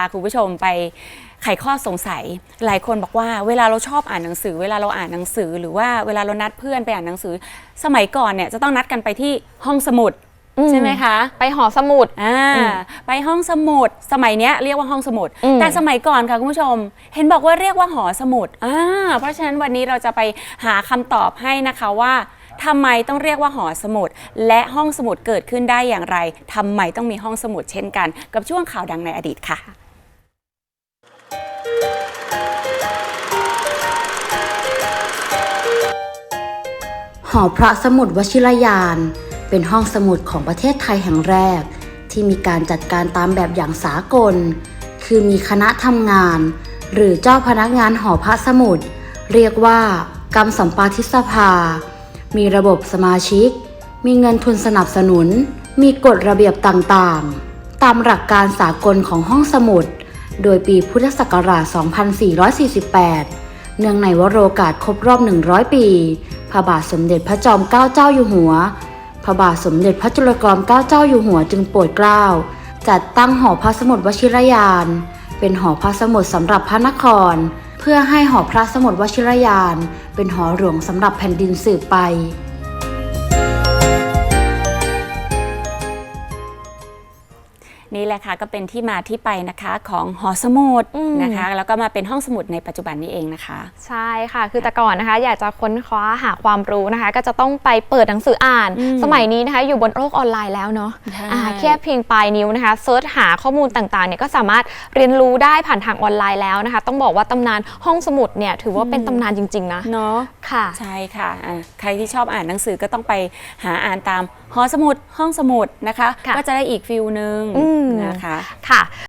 าคุณผู้ชมไปไขข้อสงสัย หลายคนบอกว่าเวลาเราชอบอ่านหนังสือ เวลาเราอ่านหนังสือ หรือว่าเวลาเรานัดเพื่อนไปอ่านหนังสือ สมัยก่อนเนี่ยจะต้องนัดกันไปที่ห้องสมุดอืมใช่ไหมคะไปหอสมุดอ่าอืมไปห้องสมุด สมัยเนี้ยเรียกว่าห้องสมุดอืมแต่สมัยก่อนค่ะคุณผู้ชม เห็นบอกว่าเรียกว่าหอสมุดอ่าเพราะฉะนั้นวันนี้เราจะไปหาคำตอบให้นะคะว่าทำไมต้องเรียกว่าหอสมุด และห้องสมุดเกิดขึ้นได้อย่างไรทำไมต้องมีห้องสมุดเช่นกัน กับช่วงข่าวดังในอดีตค่ะ อพระสมุดวชิรยาน เป็นห้องสมุดของประเทศไทยแห่งแรก ที่มีการจัดการตามแบบอย่างสากล คือมีคณะทำงาน หรือเจ้าพนักงานหอพระสมุด เรียกว่ากรรมสัมปาทิสภา มีระบบสมาชิก มีเงินทุนสนับสนุน มีกฎระเบียบต่างๆ ตามหลักการสากลของห้องสมุด โดยปีพุทธศักราช 2448 เนื่องในวโรกาสครบรอบ 100 ปี ระบาทสมเด็จพระจอมเกล้าเจ้าอยู่หัว พระบาทสมเด็จพระจุลกรมเกล้าเจ้าอยู่หัวจึงโปรดเกล้า จัดตั้งหอพระสมุดวชิรยาน เป็นหอพระสมุดสำหรับพระนคร เพื่อให้หอพระสมุดวชิรยาน เป็นหอหลวงสำหรับแผ่นดินสืบไป นี่แหละค่ะก็เป็นที่มาที่ไปนะคะของหอสมุดอืมนะคะ แล้วก็มาเป็นห้องสมุดในปัจจุบันนี้เองนะคะ ใช่ค่ะ คือแต่ก่อนนะคะ อยากจะค้นคว้าหาความรู้นะคะ ก็จะต้องไปเปิดหนังสืออ่านอืมสมัยนี้นะคะ อยู่บนโลกออนไลน์แล้วเนาะใช่อ่าแค่เพียงปลายนิ้วนะคะเซิร์ชหาข้อมูลต่างๆเนี่ยก็สามารถเรียนรู้ได้ผ่านทางออนไลน์แล้วนะคะ ต้องบอกว่าตำนานห้องสมุดเนี่ยถือว่าเป็นตำนานจริง ๆ นะเนาะค่ะใช่ค่ะอะใครที่ชอบอ่านหนังสือก็ต้องไปหาอ่านตามหอสมุดห้องสมุดนะคะค่ะก็จะได้อีกฟิลหนึ่งอืมนะคะ ค่ะ